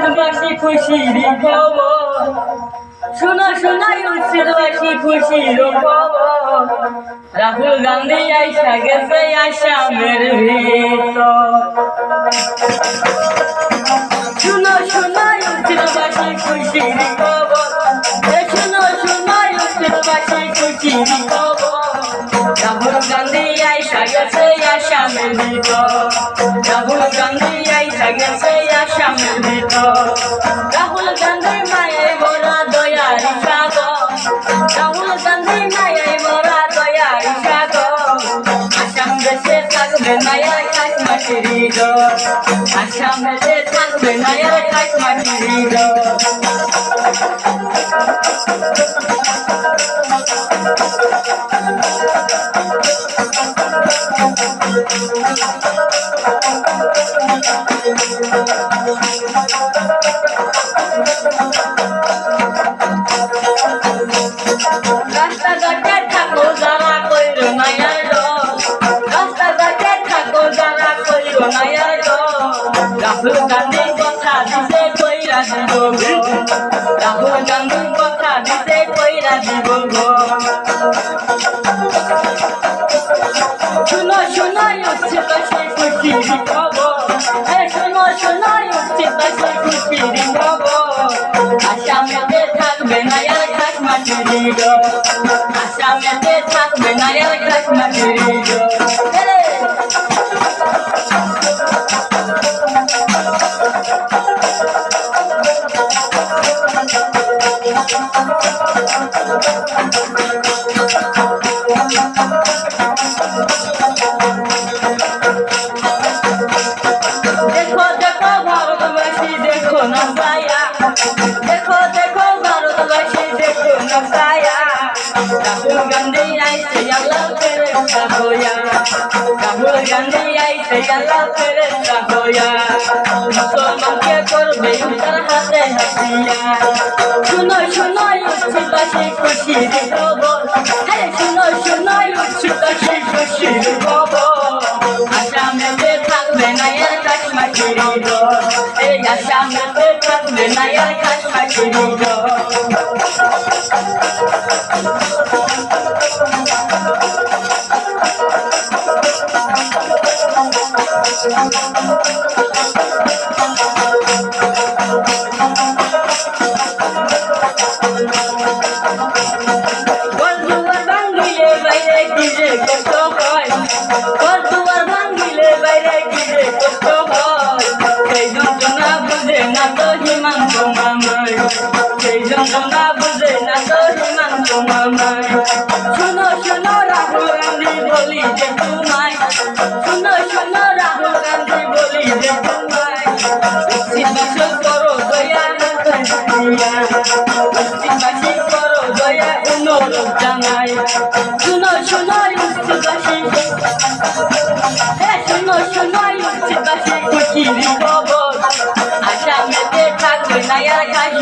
উচিতবাসী খুশির খবর শোনা শোনাই উচিতবাসী খুশির খবর রাহুল গান্ধী আইসা গেছে আসামের ভিতর। শুনো শোনাই উচিতবাসী খুশির খবর শুনো শোনাই উচিতবাসী খুশির খবর রাহুল গান্ধী আইসা গেছে আসামের ভিতর। রাহুল গান্ধী আইসা গেছে ভিতর। রাহুল গান্ধী মায়ে বড়া দয়ার সাগর। রাহুল গান্ধী মায়ে বড়া দয়ার সাগর। আসাম দেশে থাকবে নায়ার কাশ মাটির আসাম দেশে থাকবে নায়ার কাশ মাটির রাহুল গান্ধী কথা দিতে কইরা দিব গো। রাহুল গান্ধী কথা দিতে কইরা দিব গো। শুনো শুনো উঠছে পাশে খুশির খবর। এ শুনো শুনো উঠছে পাশে খুশির খবর। আসামেতে থাকবে না আর খাস মাটির গো ভারতবাসী দেখো দেখো ভারতবাসী দেখো না সায়া রাহুল গান্ধী আইসে আল্লাহ ফেরেস্তা হইয়া। রাহুল গান্ধী আইসে আল্লাহ ফেরেস্তা হইয়া। মুসলমানকে করবে তার হাতে হাতিয়া শুনো শুনো, উচ্ছ্বাসী খুশির খবর হ্যাঁ শুনো শুনো, উচ্ছ্বাসী খুশির খবর আসামেতে থাকবে না এর কাশ্মাটির এই কাশ্মাটির বন্ধুয়ার ভাঙ্গিলে বাইরে কিরে না তো হিমান্ত মামাই সেই যন্ত্রণা বুঝে না তো বলি যে তোমায়। শোনো শোনো রাহুল গান্ধী বলি যে তোমায়। সিদ্ধান্ত করো দয়া পশ্চিমবাসী করো দয়া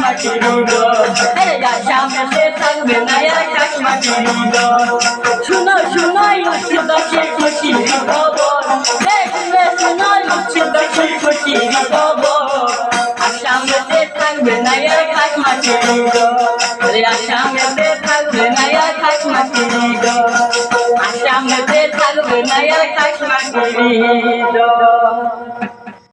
নায়ার কাশ মাটির হ্যাঁ আসামেতে থাকবে নায়ার কাশ মাটির শুনো শুনো উচ্চবাসী খুশির খবর হ্যাঁ শুনে শুনো উচ্চবাসী খুশির খবর আসামেতে থাকবে নায়ার কাশ মাটির রে আসামেতে থাকবে নায়ার কাশ মাটির আসামেতে থাকবে নায়ার কাশ মাটির